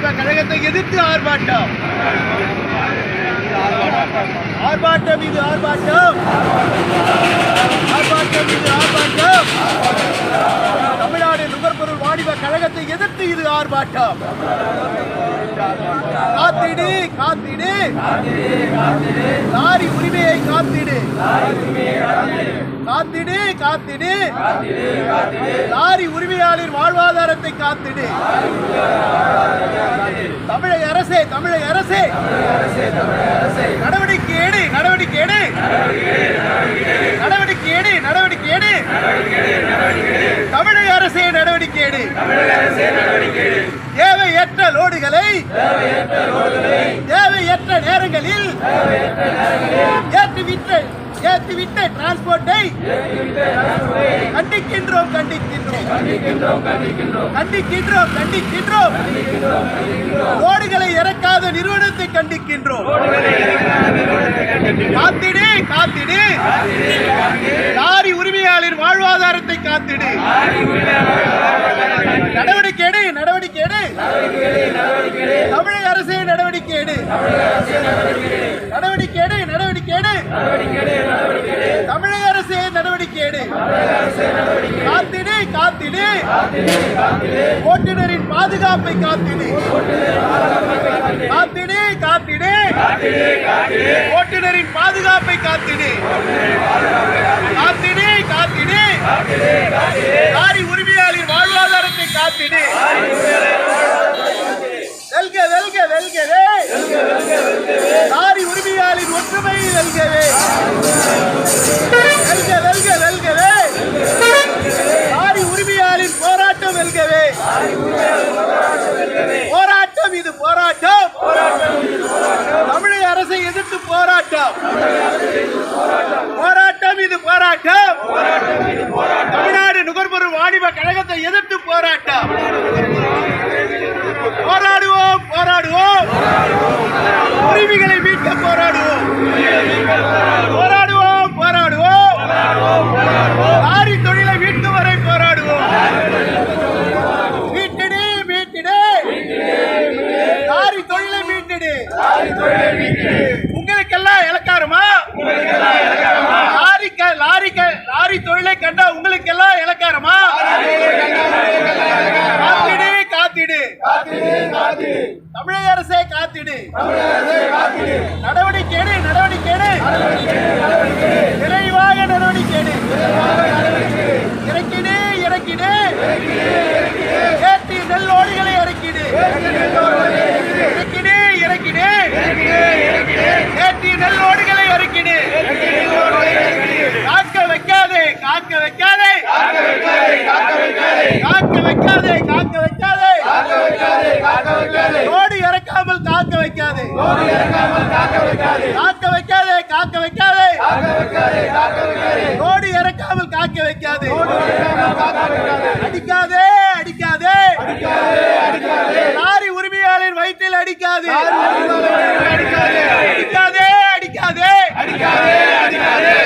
நுகர்பொருள் கழகத்தை எதிர்த்து ஆர்ப்பாட்டம். ஆர்ப்பாட்டம் இது ஆர்ப்பாட்டம். ஆர்ப்பாட்டம் இது ஆர்ப்பாட்டம். தமிழ்நாடு நுகர்பொருள் வாணிப கழகத்தை எதிர்த்து இது ஆர்ப்பாட்டம். காத்திடு காத்திடு. லாரி உரிமையை காத்திடு. காத்திடு காத்திடு. லாரி உரிமையாளர் வாழ்வாதாரத்தை காத்திடு. தமிழக அரசே தமிழக அரசே. நடவடிக்கை எடு நடவடிக்கை எடு நடவடிக்கை எடு நடவடிக்கை எடு தமிழக அரசே நடவடிக்கை எடு தேவையற்ற லோடுகளை தேவையற்ற நேரங்களில் ஏற்றிவிட்ட ஏற்றிவிட்ட டிரான்ஸ்போர்ட்டை கண்டிக்கின்றோம் கண்டிக்கின்றோம். கண்டிக்கின்றோம் கண்டிக்கின்றோம். லோடுகளை இறக்காத நிறுவனத்தை கண்டிக்கின்றோம். காத்திடு காத்திடு. லாரி உரிமையாளர் வாழ்வாதாரத்தை காத்திடு நடவடிக்கை எடு நடவடிக்கை எடு தமிழக அரசே நடவடிக்கை எடு. நடவடிக்கை எடு நடவடிக்கை எடு. தமிழக அரசே நடவடிக்கை எடு. காத்திடு காத்திடு. ஓட்டுநரின் பாதுகாப்பை காத்திடு. காத்திடு காத்திடு. ஓட்டுநரின் பாதுகாப்பை காத்திடு. காத்திடு காத்திடு. லாரி உரிமையாளர் வாழ்வாதாரத்தை காத்திடு. காத்திடு. நடவடிக்கை எடு நடவடிக்கை எடு விரைவாக நடவடிக்கை எடு இறக்கிடு இறக்கிடு. ஏற்றி நெல் ஓடிகளை இறக்கிடு. இறக்கிடு இறக்கிடு. ஏற்றி நெல் ஓடிகளை இறக்கிடு. காக்க வைக்காதே காக்க வைக்காதே. காக்க வைக்காதே காக்க வைக்காதே. லோடு இறக்காமல் காக்க வைக்காதே காக்க வைக்காதே. காக்க வைக்காதே லோடு இறக்காமல் காக்க வைக்காதே அடிக்காதே அடிக்காதே. லாரி உரிமையாளர் வயிற்றில் அடிக்காதே. அடிக்காதே. அடிக்காதே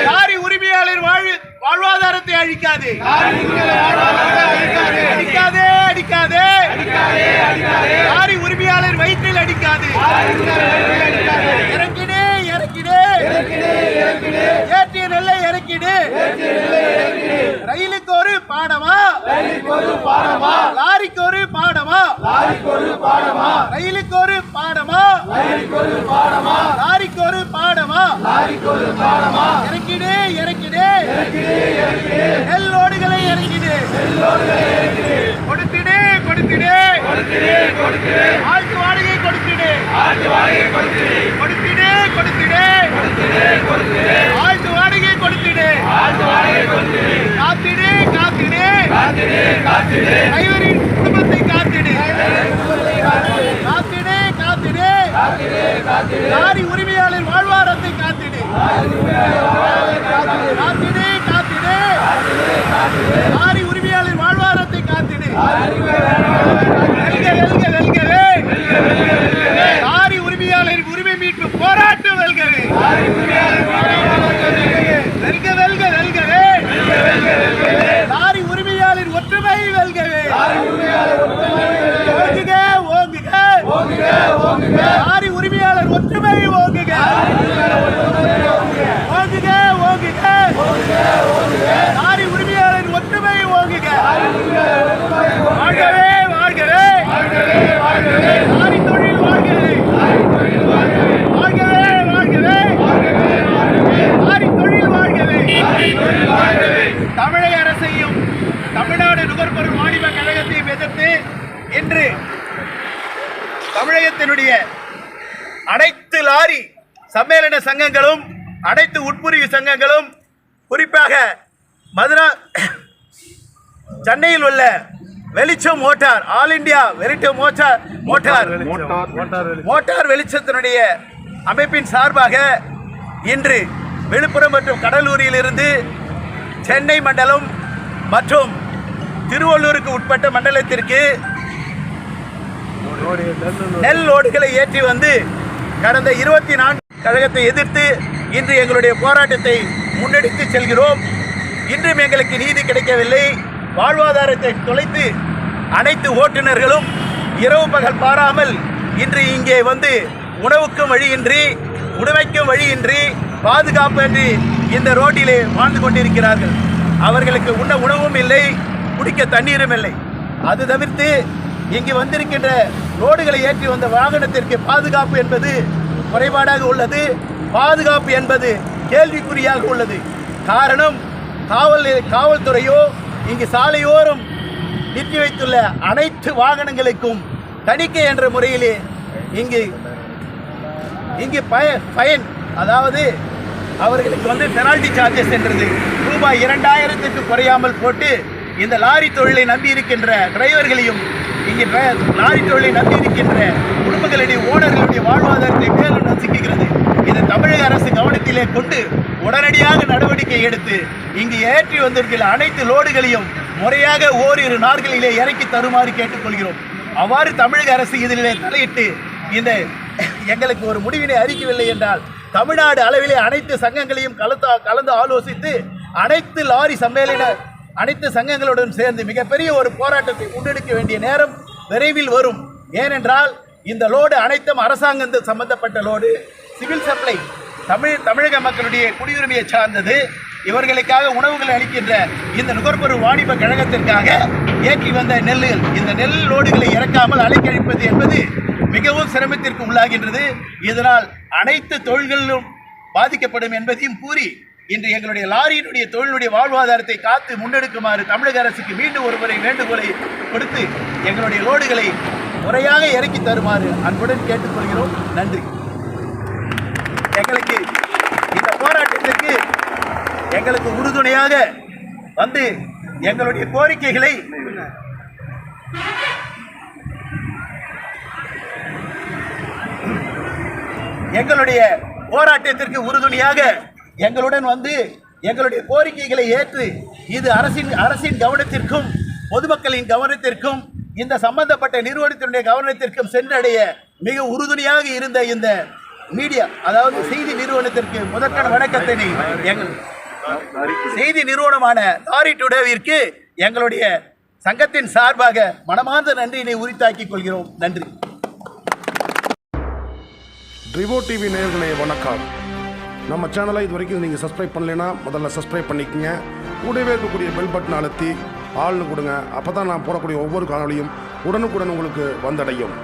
லாரி உரிமையாளர் வாழ் வாழ்வாதாரத்தை அழிக்காதே. அடிக்காதே அடிக்காதே. லாரி இறக்கிடு இறக்கிடு. ஏற்றிய நெல்லை இறக்கிடு. ரயிலுக்கு ஒரு பாடமா? லாரிக்கு ஒரு பாடமா? ரயிலுக்கு ஒரு பாடமா? லாரிக்கு ஒரு பாடமா? இறக்கிடு இறக்கிடு. நெல் ஓடுகளை இறக்கிடு. கொடுத்திடு கொடுத்திடு. ஆழ்த்து வாடகை கொடுத்திடு கொடுத்திடு. கொடுத்திடு ஆழ்த்து வாடகை கொடுத்திடு. காத்திடு காத்திடு. டிரைவரின் குடும்பத்தை காத்திடு. காத்திடு. காத்திடு லாரி உரிமையாளர் வாழ்வாரத்தை காத்திடு. காத்திடு காத்திடு லாரி உரிமையாளர் வாழ்வாரத்தை காத்திடு வெல்க வெல்க வெல்கவே லாரி உரிமையாளர் உரிமை மீட்பு போராட்டம் வெல்கவே வெல்க வெல்க வெல்கவே லாரி உரிமையாளர் ஒற்றுமை வெல்கவே ஓங்குக லாரி உரிமையாளர் ஒற்றுமை ஓங்குக ஓங்குக ஓங்குக லாரி உரிமையாளர் ஒற்றுமை ஓங்குக வாழ்கவே வாழ்கவே லாரி தொழில் வாழ்கவே வாழ்கவே வாழ்கவே லாரி தொழில் வாழ்கவே தமிழக அரசையும் தமிழ்நாடு நுகர்பொருள் வாணிப கழகத்தையும் எதிர்த்து இன்று தமிழகத்தினுடைய அனைத்து லாரி சம்மேளன சங்கங்களும் அனைத்து உட்புரிவு சங்கங்களும் குறிப்பாக மதுரா சென்னையில் உள்ள வெளிச்சம் மோட்டார். ஆல் இந்தியா வெளிச்சம் மோட்டார் மோட்டார் மோட்டார் வெளிச்சத்தினுடைய அமைப்பின் சார்பாக இன்று விழுப்புரம் மற்றும் கடலூரில் இருந்து சென்னை மண்டலம் மற்றும் திருவள்ளூருக்கு உட்பட்ட மண்டலத்திற்கு நெல் லோடுகளை ஏற்றி வந்து கடந்த இருபத்தி நான்கு கழகத்தை எதிர்த்து இன்று எங்களுடைய போராட்டத்தை முன்னெடுத்து செல்கிறோம். இன்றும் எங்களுக்கு நீதி கிடைக்கவில்லை. வாழ்வாதாரத்தை தொலைத்து அனைத்து ஓட்டுநர்களும் இரவு பகல் பாராமல் இன்று இங்கே வந்து உணவுக்கும் வழியின்றி உணவைக்கும் வழியின்றி பாதுகாப்பின்றி இந்த ரோட்டிலே வாழ்ந்து கொண்டிருக்கிறார்கள். அவர்களுக்கு உண்ண உணவும் இல்லை குடிக்க தண்ணீரும் இல்லை. அது தவிர்த்து இங்கு வந்திருக்கின்ற ரோடுகளை ஏற்றி வந்த வாகனத்திற்கு பாதுகாப்பு என்பது குறைபாடாக உள்ளது. பாதுகாப்பு என்பது கேள்விக்குறியாக உள்ளது. காரணம் காவல் காவல்துறையோ இங்கு சாலையோரம் நிறுத்தி வைத்துள்ள அனைத்து வாகனங்களுக்கும் தணிக்கை என்ற முறையிலே இங்கு இங்கு பய பயன் அதாவது அவர்களுக்கு வந்து பெனால்டி சார்ஜஸ் என்றது. ரூபாய் இரண்டாயிரத்துக்கு குறையாமல் போட்டு இந்த லாரி தொழிலை நம்பி இருக்கின்ற டிரைவர்களையும் இங்கே லாரி தொழிலை நம்பி இருக்கின்ற குடும்பங்களுடைய ஓனர்களுடைய வாழ்வாதாரத்தை மேலும் நசுக்குகிறது இதை தமிழக அரசு கவனத்திலே கொண்டு உடனடியாக நடவடிக்கை எடுத்து இங்கு ஏற்றி வந்திருக்கிற அனைத்து லோடுகளையும் முறையாக ஓரிரு நாட்களிலே இறக்கி தருமாறு கேட்டுக்கொள்கிறோம். அவ்வாறு தமிழக அரசு இதிலே தலையிட்டு இந்த எங்களுக்கு ஒரு முடிவினை அறிக்கவில்லை என்றால் தமிழ்நாடு அளவிலே அனைத்து சங்கங்களையும் கலந்து கலந்து ஆலோசித்து அனைத்து லாரி சம்மேளன அனைத்து சங்கங்களுடன் சேர்ந்து மிகப்பெரிய ஒரு போராட்டத்தை முன்னெடுக்க வேண்டிய நேரம் விரைவில் வரும். ஏனென்றால் இந்த லோடு அனைத்தும் அரசாங்கம் சம்பந்தப்பட்ட லோடு. சிவில் சப்ளை தமிழ் தமிழக மக்களுடைய குடியுரிமையை சார்ந்தது இவர்களுக்காக உணவுகளை அளிக்கின்ற இந்த நுகர்பொருள் வாணிப கழகத்திற்காக இயக்கி வந்த நெல் இந்த நெல் லோடுகளை இறக்காமல் அலைக்கழிப்பது என்பது மிகவும் சிரமத்திற்கு உள்ளாகின்றது. இதனால் அனைத்து தொழில்களிலும் பாதிக்கப்படும் என்பதையும் கூறி இன்று எங்களுடைய லாரியினுடைய தொழிலுடைய வாழ்வாதாரத்தை காத்து முன்னெடுக்குமாறு தமிழக அரசுக்கு மீண்டும் ஒருமுறை வேண்டுகோளை கொடுத்து எங்களுடைய லோடுகளை முறையாக இறக்கி தருமாறு அன்புடன் கேட்டுக்கொள்கிறோம். நன்றி எங்களுக்கு இந்த போராட்டத்திற்கு எங்களுக்கு உறுதுணையாக வந்து எங்களுடைய கோரிக்கைகளை எங்களுடைய போராட்டத்திற்கு உறுதுணையாக எங்களுடன் வந்து எங்களுடைய கோரிக்கைகளை ஏற்று இது அரசின் அரசின் கவனத்திற்கும் பொதுமக்களின் கவனத்திற்கும் இந்த சம்பந்தப்பட்ட நிறுவனத்தினுடைய கவனத்திற்கும் சென்றடைய மிக உறுதுணையாக இருந்த இந்த மீடியா அதாவது செய்தி நிறுவனத்திற்கு முதற்கண் வணக்கத்தினை எங்கள் செய்தி நிறுவனமான லாரி டுடேவிற்கு எங்களுடைய சங்கத்தின் சார்பாக மனமார்ந்த நன்றியினை உரித்தாக்கிக் கொள்கிறோம். நன்றி. ட்ரிவோ டிவி நேயர்களே வணக்கம். நம்ம சேனலை இது வரைக்கும் நீங்கள் சப்ஸ்கிரைப் பண்ணலைன்னா முதல்ல சப்ஸ்கிரைப் பண்ணிக்கங்க. கூடவே இருக்கக்கூடிய பெல் பட்டன் அழுத்தி ஆள்னு கொடுங்க. அப்போ தான் நான் போடக்கூடிய ஒவ்வொரு காணொலியும் உடனுக்குடன் உங்களுக்கு வந்தடையும்.